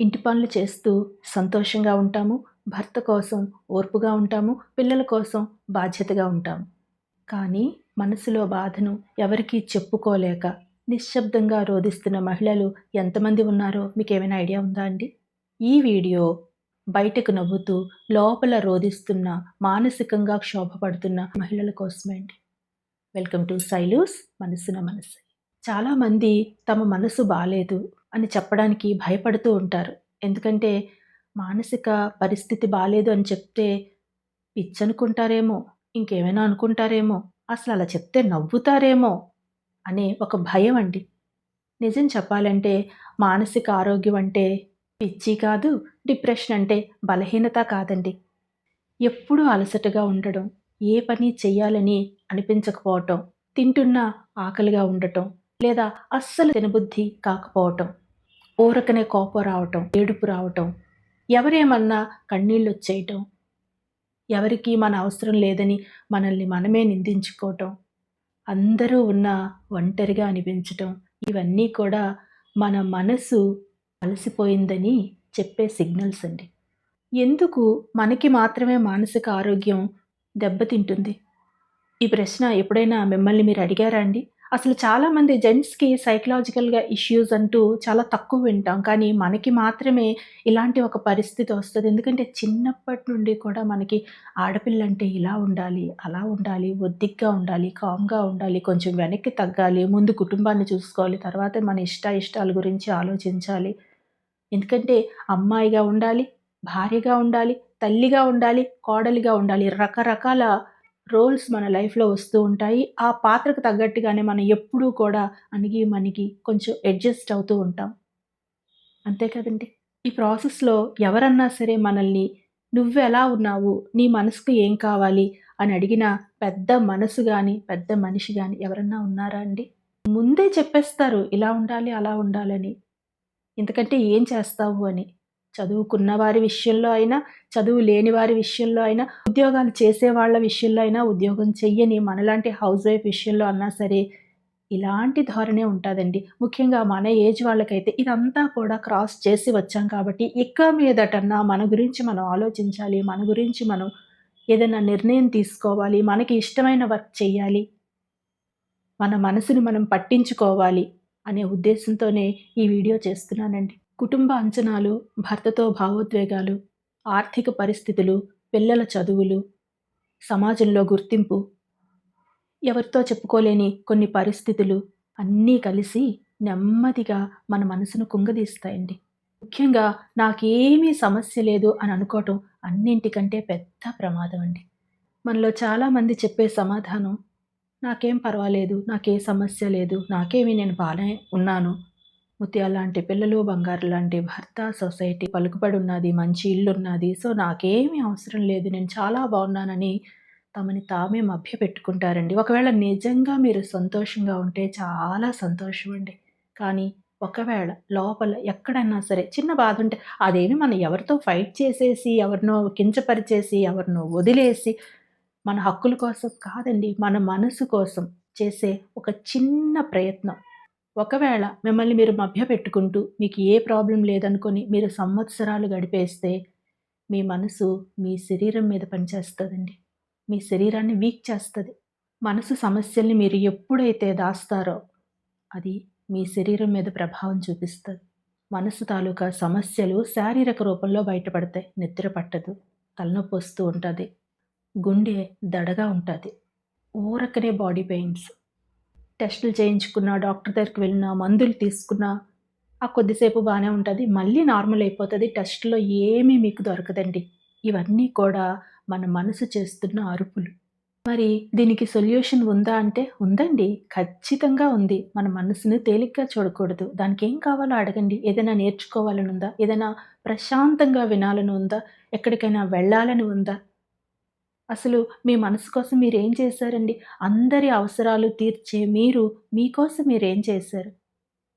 ఇంటి పనులు చేస్తూ సంతోషంగా ఉంటాము భర్త కోసం ఓర్పుగా ఉంటాము పిల్లల కోసం బాధ్యతగా ఉంటాము. కానీ మనసులో బాధను ఎవరికీ చెప్పుకోలేక నిశ్శబ్దంగా రోధిస్తున్న మహిళలు ఎంతమంది ఉన్నారో మీకు ఏమైనా ఐడియా ఉందా అండి? ఈ వీడియో బయటకు నవ్వుతూ లోపల రోధిస్తున్న మానసికంగా క్షోభపడుతున్న మహిళల కోసమే అండి. వెల్కమ్ టు సైలూస్ మనసున మనసు. చాలామంది తమ మనసు బాలేదు అని చెప్పడానికి భయపడుతూ ఉంటారు. ఎందుకంటే మానసిక పరిస్థితి బాగాలేదు అని చెప్తే పిచ్చనుకుంటారేమో ఇంకేమైనా అనుకుంటారేమో అసలు అలా చెప్తే నవ్వుతారేమో అనే ఒక భయం అండి. నిజం చెప్పాలంటే మానసిక ఆరోగ్యం అంటే పిచ్చి కాదు డిప్రెషన్ అంటే బలహీనత కాదండి. ఎప్పుడూ అలసటగా ఉండడం ఏ పని చెయ్యాలని అనిపించకపోవటం తింటున్నా ఆకలిగా ఉండటం లేదా అస్సలు తినబుద్ధి కాకపోవటం ఊరకనే కోపం రావటం ఏడుపు రావటం ఎవరేమన్నా కన్నీళ్ళు వచ్చేయటం ఎవరికి మన అవసరం లేదని మనల్ని మనమే నిందించుకోవటం అందరూ ఉన్న ఒంటరిగా అనిపించటం ఇవన్నీ కూడా మన మనసు అలసిపోయిందని చెప్పే సిగ్నల్స్ అండి. ఎందుకు మనకి మాత్రమే మానసిక ఆరోగ్యం దెబ్బతింటుంది? ఈ ప్రశ్న ఎప్పుడైనా మిమ్మల్ని మీరు అడిగారా అండి? అసలు చాలామంది జెంట్స్కి సైకలాజికల్గా ఇష్యూస్ అంటూ చాలా తక్కువ వింటాం. కానీ మనకి మాత్రమే ఇలాంటి ఒక పరిస్థితి వస్తుంది. ఎందుకంటే చిన్నప్పటి నుండి కూడా మనకి ఆడపిల్ల అంటే ఇలా ఉండాలి అలా ఉండాలి ఒద్దిగ్గా ఉండాలి కామ్గా ఉండాలి కొంచెం వెనక్కి తగ్గాలి ముందు కుటుంబాన్ని చూసుకోవాలి తర్వాత మన ఇష్ట ఇష్టాల గురించి ఆలోచించాలి. ఎందుకంటే అమ్మాయిగా ఉండాలి భార్యగా ఉండాలి తల్లిగా ఉండాలి కోడలిగా ఉండాలి రకరకాల రోల్స్ మన లైఫ్లో వస్తూ ఉంటాయి. ఆ పాత్రకు తగ్గట్టుగానే మనం ఎప్పుడూ కూడా అణిగి మనకి కొంచెం అడ్జస్ట్ అవుతూ ఉంటాం. అంతే కదండి? ఈ ప్రాసెస్లో ఎవరన్నా సరే మనల్ని నువ్వు ఎలా ఉన్నావు? నీ మనసుకు ఏం కావాలి? అని అడిగిన పెద్ద మనసు కానీ పెద్ద మనిషి కానీ ఎవరన్నా ఉన్నారా అండి? ముందే చెప్పేస్తారు ఇలా ఉండాలి అలా ఉండాలని. ఎందుకంటే ఏం చేస్తావు అని. చదువుకున్న వారి విషయంలో అయినా చదువు లేని వారి విషయంలో అయినా ఉద్యోగాలు చేసే వాళ్ళ విషయంలో అయినా ఉద్యోగం చెయ్యని మనలాంటి హౌస్ వైఫ్ విషయంలో అన్నా సరే ఇలాంటి ధోరణే ఉంటుందండి. ముఖ్యంగా మన ఏజ్ వాళ్ళకైతే ఇదంతా కూడా క్రాస్ చేసి వచ్చాం కాబట్టి ఇక మీదటన్నా మన గురించి మనం ఆలోచించాలి మన గురించి మనం ఏదైనా నిర్ణయం తీసుకోవాలి మనకి ఇష్టమైన వర్క్ చేయాలి మన మనసుని మనం పట్టించుకోవాలి అనే ఉద్దేశంతోనే ఈ వీడియో చేస్తున్నానండి. కుటుంబ అంచనాలు భర్తతో భావోద్వేగాలు ఆర్థిక పరిస్థితులు పిల్లల చదువులు సమాజంలో గుర్తింపు. ఎవరితో చెప్పుకోలేని కొన్ని పరిస్థితులు అన్నీ కలిసి నెమ్మదిగా మన మనసును కుంగదీస్తాయండి. ముఖ్యంగా నాకేమీ సమస్య లేదు అని అనుకోవటం అన్నింటికంటే పెద్ద ప్రమాదం అండి. మనలో చాలామంది చెప్పే సమాధానం నాకేం పర్వాలేదు నాకే సమస్య లేదు నాకేమీ నేను బాగానే ఉన్నాను ముత్యాల లాంటి పిల్లలు బంగారు లాంటి భర్త సొసైటీ పలుకుబడి ఉన్నది మంచి ఇల్లు ఉన్నది సో నాకేమీ అవసరం లేదు. నేను చాలా బాగున్నానని తమని తామే మభ్య పెట్టుకుంటారండి ఒకవేళ నిజంగా మీరు సంతోషంగా ఉంటే చాలా సంతోషం అండి కానీ ఒకవేళ లోపల ఎక్కడన్నా సరే చిన్న బాధ ఉంటే అదేమి మనం ఎవరితో ఫైట్ చేసేసి ఎవరినో కించపరిచేసి ఎవరినో వదిలేసి మన హక్కుల కోసం కాదండి మన మనసు కోసం చేసే ఒక చిన్న ప్రయత్నం. ఒకవేళ మిమ్మల్ని మీరు మభ్య పెట్టుకుంటూ మీకు ఏ ప్రాబ్లం లేదనుకొని మీరు సంవత్సరాలు గడిపేస్తే మీ మనసు మీ శరీరం మీద పనిచేస్తుందండి. మీ శరీరాన్ని వీక్ చేస్తుంది. మనసు సమస్యల్ని మీరు ఎప్పుడైతే దాస్తారో అది మీ శరీరం మీద ప్రభావం చూపిస్తుంది. మనసు తాలూకా సమస్యలు శారీరక రూపంలో బయటపడతాయి. నిద్ర పట్టదు. తలనొప్పి వస్తూ ఉంటుంది. గుండె దడగా ఉంటుంది. ఊరకనే బాడీ పెయిన్స్. టెస్టులు చేయించుకున్నా డాక్టర్ దగ్గరికి వెళ్ళినా మందులు తీసుకున్నా ఆ కొద్దిసేపు బాగానే ఉంటుంది. మళ్ళీ నార్మల్ అయిపోతుంది. టెస్ట్లో ఏమీ మీకు దొరకదండి. ఇవన్నీ కూడా మన మనసు చేస్తున్న అరుపులు. మరి దీనికి సొల్యూషన్ ఉందా అంటే ఉందండి. ఖచ్చితంగా ఉంది. మన మనసుని తేలిగ్గా చూడకూడదు. దానికి ఏం కావాలో అడగండి. ఏదైనా నేర్చుకోవాలని ఉందా? ఏదైనా ప్రశాంతంగా వినాలని ఉందా? ఎక్కడికైనా వెళ్ళాలని ఉందా? అసలు మీ మనసు కోసం మీరేం చేశారండి? అందరి అవసరాలు తీర్చే మీరు మీకోసం మీరేం చేశారు?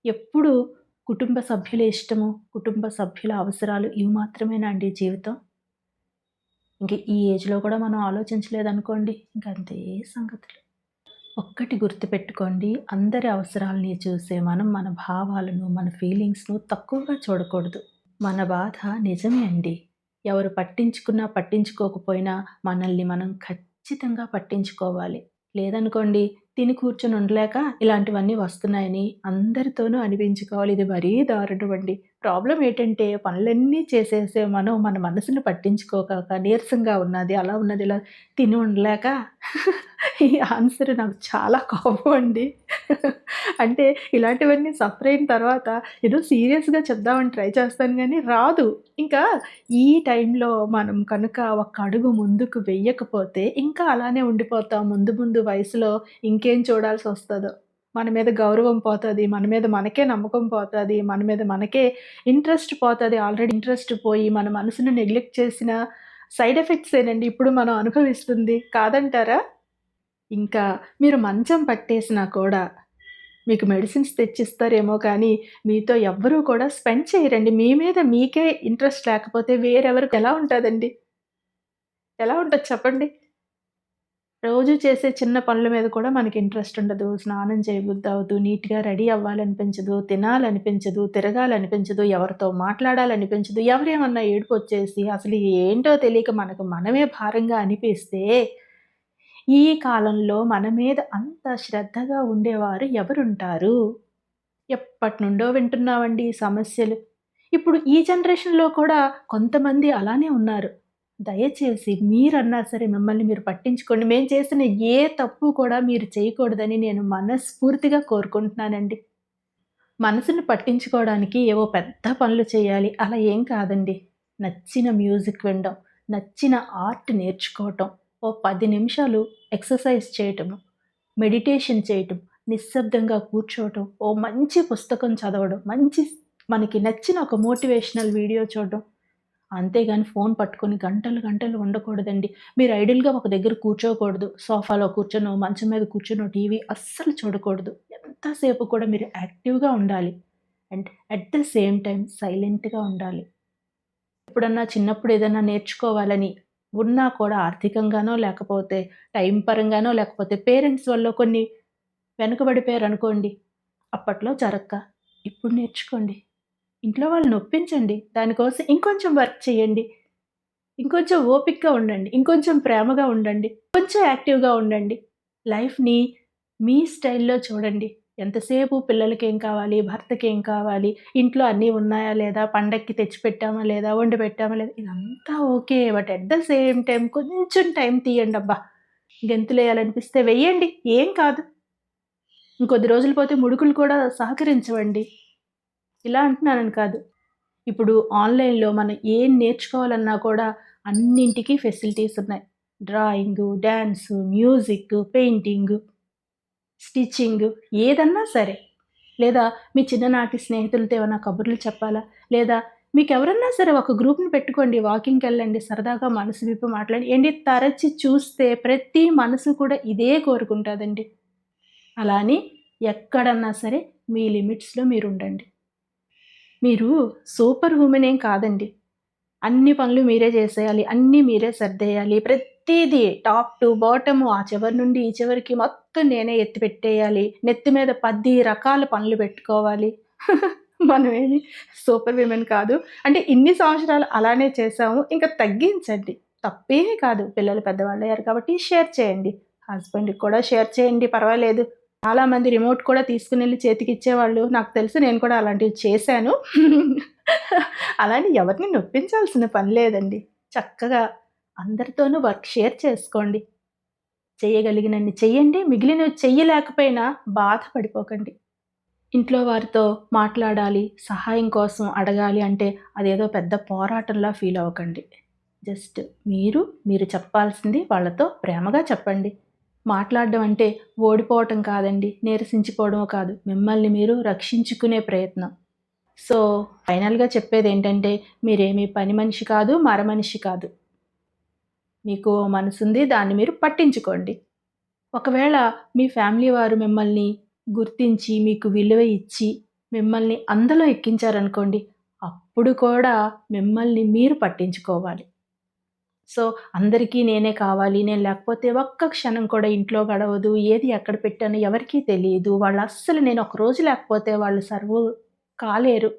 ఎప్పుడు కుటుంబ సభ్యుల ఇష్టము కుటుంబ సభ్యుల అవసరాలు ఇవి మాత్రమేనా అండి జీవితం? ఇంక ఈ ఏజ్లో కూడా మనం ఆలోచించలేదనుకోండి ఇంక అంతే సంగతులు. ఒక్కటి గుర్తుపెట్టుకోండి అందరి అవసరాలని చూసే మనం మన భావాలను మన ఫీలింగ్స్ను తక్కువగా చూడకూడదు. మన బాధ నిజమే అండి. ఎవరు పట్టించుకున్నా, పట్టించుకోకపోయినా మనల్ని మనం ఖచ్చితంగా పట్టించుకోవాలి. లేదనుకోండి తిని కూర్చొని ఉండలేక ఇలాంటివన్నీ వస్తున్నాయని అందరితోనూ అనిపించుకోవాలి. ఇది మరీ దారుణమండి. ప్రాబ్లం ఏంటంటే పనులన్నీ చేసేసే మనం మన మనసును పట్టించుకోక నీరసంగా ఉన్నది, అలా ఉన్నది, ఇలా తిని ఉండలేక ఈ ఆన్సర్ నాకు చాలా కోపం అండి. అంటే ఇలాంటివన్నీ సఫర్ అయిన తర్వాత ఏదో సీరియస్‌గా చెప్దామని ట్రై చేస్తాను కానీ రాదు. ఇంకా ఈ టైంలో మనం కనుక ఒక అడుగు ముందుకు వెయ్యకపోతే ఇంకా అలానే ఉండిపోతాం. ముందు ముందు వయసులో ఇంకేం చూడాల్సి వస్తుందో మన మీద గౌరవం పోతుంది మన మీద మనకే నమ్మకం పోతుంది మన మీద మనకే ఇంట్రెస్ట్ పోతుంది ఆల్రెడీ ఇంట్రెస్ట్ పోయి మన మనసును నెగ్లెక్ట్ చేసిన సైడ్ ఎఫెక్ట్సేనండి ఇప్పుడు మనం అనుభవిస్తుంది. కాదంటారా? ఇంకా మీరు మంచం పట్టేసినా కూడా మీకు మెడిసిన్స్ తెచ్చిస్తారేమో కానీ మీతో ఎవ్వరూ కూడా స్పెండ్ చేయరండి. మీ మీద మీకే ఇంట్రెస్ట్ లేకపోతే వేరెవరికి ఎలా ఉంటుందండి ఎలా ఉంటుంది చెప్పండి? రోజు చేసే చిన్న పనుల మీద కూడా మనకి ఇంట్రెస్ట్ ఉండదు. స్నానం చేయబుద్దవ్వదు. నీట్‌గా రెడీ అవ్వాలనిపించదు. తినాలనిపించదు. తిరగాలనిపించదు. ఎవరితో మాట్లాడాలనిపించదు. ఎవరేమన్నా ఏడుపొచ్చేసి అసలు ఏంటో తెలియక మనకు మనమే భారంగా అనిపిస్తే ఈ కాలంలో మన మీద అంత శ్రద్ధగా ఉండేవారు ఎవరుంటారు? ఎప్పటి నుండో వింటున్నామండి సమస్యలు. ఇప్పుడు ఈ జనరేషన్‌లో కూడా కొంతమంది అలానే ఉన్నారు. దయచేసి మీరన్నా సరే మిమ్మల్ని మీరు పట్టించుకోండి. మేము చేసిన ఏ తప్పు కూడా మీరు చేయకూడదని నేను మనస్ఫూర్తిగా కోరుకుంటున్నానండి. మనసును పట్టించుకోవడానికి ఏవో పెద్ద పనులు చేయాలి అలా ఏం కాదండి. నచ్చిన మ్యూజిక్ వినడం, నచ్చిన ఆర్ట్ నేర్చుకోవటం, ఓ పది నిమిషాలు ఎక్సర్సైజ్ చేయటము, మెడిటేషన్ చేయటం, నిశ్శబ్దంగా కూర్చోవటం, ఓ మంచి పుస్తకం చదవడం, మంచి మనకి నచ్చిన ఒక మోటివేషనల్ వీడియో చూడడం. అంతేగాని ఫోన్ పట్టుకొని గంటలు గంటలు ఉండకూడదండి. మీరు ఐడియల్గా ఒక దగ్గర కూర్చోకూడదు. సోఫాలో కూర్చొనో, మంచం మీద కూర్చొనో టీవీ అస్సలు చూడకూడదు. ఎంతసేపు కూడా మీరు యాక్టివ్‌గా ఉండాలి. And at the same time సైలెంట్‌గా ఉండాలి. ఎప్పుడన్నా చిన్నప్పుడు ఏదైనా నేర్చుకోవాలని ఉన్నా కూడా ఆర్థికంగానో, లేకపోతే టైం పరంగానో, లేకపోతే పేరెంట్స్ వల్ల కొన్ని వెనుకబడిపోయారు అనుకోండి అప్పట్లో జరక్క ఇప్పుడు నేర్చుకోండి. ఇంట్లో వాళ్ళని ఒప్పించండి. దానికోసం ఇంకొంచెం వర్క్ చేయండి. ఇంకొంచెం ఓపిక్గా ఉండండి. ఇంకొంచెం ప్రేమగా ఉండండి. కొంచెం యాక్టివ్‌గా ఉండండి. లైఫ్‌ని మీ స్టైల్‌లో చూడండి. ఎంతసేపు పిల్లలకి ఏం కావాలి, భర్తకి ఏం కావాలి, ఇంట్లో అన్నీ ఉన్నాయా లేదా, పండక్కి తెచ్చిపెట్టామా లేదా, వండి పెట్టామా లేదా, ఇదంతా okay. But at the same time కొంచెం టైం తీయండి తీయండబ్బా! గెంతులేయాలనిపిస్తే వెయ్యండి. ఏం కాదు. ఇంకొద్ది రోజులు పోతే ముడుకులు కూడా సహకరించవండి. ఇలా అంటున్నానని కాదు. ఇప్పుడు ఆన్‌లైన్‌లో మనం ఏం నేర్చుకోవాలన్నా కూడా అన్నింటికి ఫెసిలిటీస్ ఉన్నాయి. Drawing, dance music painting, stitching ఏదన్నా సరే. లేదా మీ చిన్ననాటి స్నేహితులతో ఏమైనా కబుర్లు చెప్పాలా? లేదా మీకు ఎవరన్నా సరే ఒక గ్రూప్‌ని పెట్టుకోండి. వాకింగ్కి వెళ్ళండి సరదాగా మనసు విప్పి మాట్లాడి ఏంటి తరచి చూస్తే ప్రతి మనసు కూడా ఇదే కోరుకుంటుందండి అలా అని ఎక్కడన్నా సరే మీ లిమిట్స్‌లో మీరు ఉండండి మీరు సూపర్ ఉమెన్ ఏం కాదండి. అన్ని పనులు మీరే చేసేయాలి. అన్నీ మీరే సర్దేయాలి. ప్రతిదీ టాప్ టు బాటము ఆ చివరి నుండి ఈ చివరికి మొత్తం నేనే ఎత్తి పెట్టేయాలి. నెత్తి మీద పది రకాల పనులు పెట్టుకోవాలి. మనమేమి సూపర్ విమెన్ కాదు. అంటే ఇన్ని సంవత్సరాలు అలానే చేసాము ఇంకా తగ్గించండి. తప్పేమీ కాదు. పిల్లలు పెద్దవాళ్ళు అయ్యారు కాబట్టి షేర్ చేయండి. హస్బెండ్‌కి కూడా షేర్ చేయండి పర్వాలేదు. చాలామంది రిమోట్ కూడా తీసుకుని వెళ్ళి చేతికి ఇచ్చేవాళ్ళు నాకు తెలుసు నేను కూడా అలాంటివి చేశాను. అలానే ఎవరిని నొప్పించాల్సిన పని లేదండి. చక్కగా అందరితోనూ వర్క్ షేర్ చేసుకోండి. చేయగలిగినన్ని చెయ్యండి. మిగిలినవి చెయ్యలేకపోయినా బాధపడిపోకండి. ఇంట్లో వారితో మాట్లాడాలి, సహాయం కోసం అడగాలి అంటే అదేదో పెద్ద పోరాటంలా ఫీల్ అవ్వకండి. జస్ట్ మీరు, మీరు చెప్పాల్సింది వాళ్ళతో ప్రేమగా చెప్పండి. మాట్లాడడం అంటే ఓడిపోవటం కాదండి. నీరసించిపోవడం కాదు. మిమ్మల్ని మీరు రక్షించుకునే ప్రయత్నం. సో, ఫైనల్‌గా చెప్పేది ఏంటంటే మీరేమి పని మనిషి కాదు, మరమనిషి కాదు. మీకు ఓ మనసుంది. దాన్ని మీరు పట్టించుకోండి. ఒకవేళ మీ ఫ్యామిలీ వారు మిమ్మల్ని గుర్తించి, మీకు విలువ ఇచ్చి, మిమ్మల్ని అందులో ఎక్కించారనుకోండి. అప్పుడు కూడా మిమ్మల్ని మీరు పట్టించుకోవాలి. సో, అందరికీ నేనే కావాలి. నేను లేకపోతే ఒక్క క్షణం కూడా ఇంట్లో గడవదు. ఏది ఎక్కడ పెట్టానో ఎవరికీ తెలియదు వాళ్ళు అస్సలు నేను ఒక రోజు లేకపోతే వాళ్ళు సర్వ్ కాలేరు.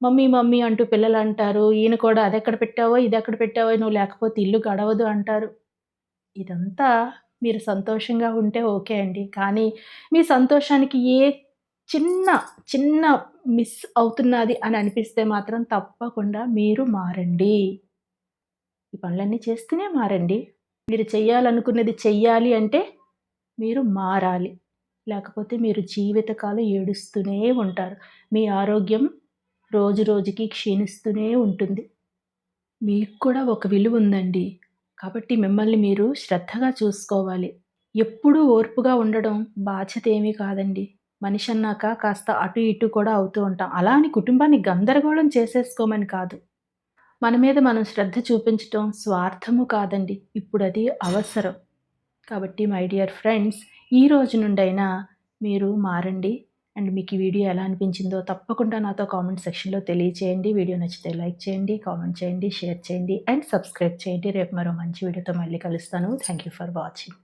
మమ్మీ మమ్మీ అంటూ పిల్లలు అంటారు ఈయన కూడా అదెక్కడ పెట్టావో ఇది ఎక్కడ పెట్టావో నువ్వు లేకపోతే ఇల్లు గడవదు అంటారు ఇదంతా మీరు సంతోషంగా ఉంటే ఓకే అండి కానీ మీ సంతోషానికి ఏ చిన్న చిన్న మిస్ అవుతున్నది అని అనిపిస్తే మాత్రం తప్పకుండా మీరు మారండి ఈ పనులన్నీ చేస్తూనే మారండి. మీరు చెయ్యాలనుకున్నది చెయ్యాలి అంటే మీరు మారాలి. లేకపోతే మీరు జీవితకాలం ఏడుస్తూనే ఉంటారు. మీ ఆరోగ్యం రోజు రోజుకి క్షీణిస్తూనే ఉంటుంది. మీకు కూడా ఒక విలువ ఉందండి. కాబట్టి మిమ్మల్ని మీరు శ్రద్ధగా చూసుకోవాలి. ఎప్పుడూ ఓర్పుగా ఉండడం బాధ్యత ఏమీ కాదండి. మనిషి అన్నాక కాస్త అటు ఇటు కూడా అవుతూ ఉంటాం. అలా అని కుటుంబాన్ని గందరగోళం చేసేసుకోమని కాదు. మన మీద మనం శ్రద్ధ చూపించటం స్వార్థము కాదండి. ఇప్పుడు అది అవసరం. కాబట్టి మై డియర్ ఫ్రెండ్స్ ఈ రోజు నుండైనా మీరు మారండి. అండ్ మీకు ఈ వీడియో ఎలా అనిపించిందో తప్పకుండా నాతో కామెంట్ సెక్షన్లో తెలియచేయండి. వీడియో నచ్చితే లైక్ చేయండి కామెంట్ చేయండి షేర్ చేయండి అండ్ సబ్స్క్రైబ్ చేయండి. రేపు మరో మంచి వీడియోతో మళ్ళీ కలుస్తాను. Thank you for watching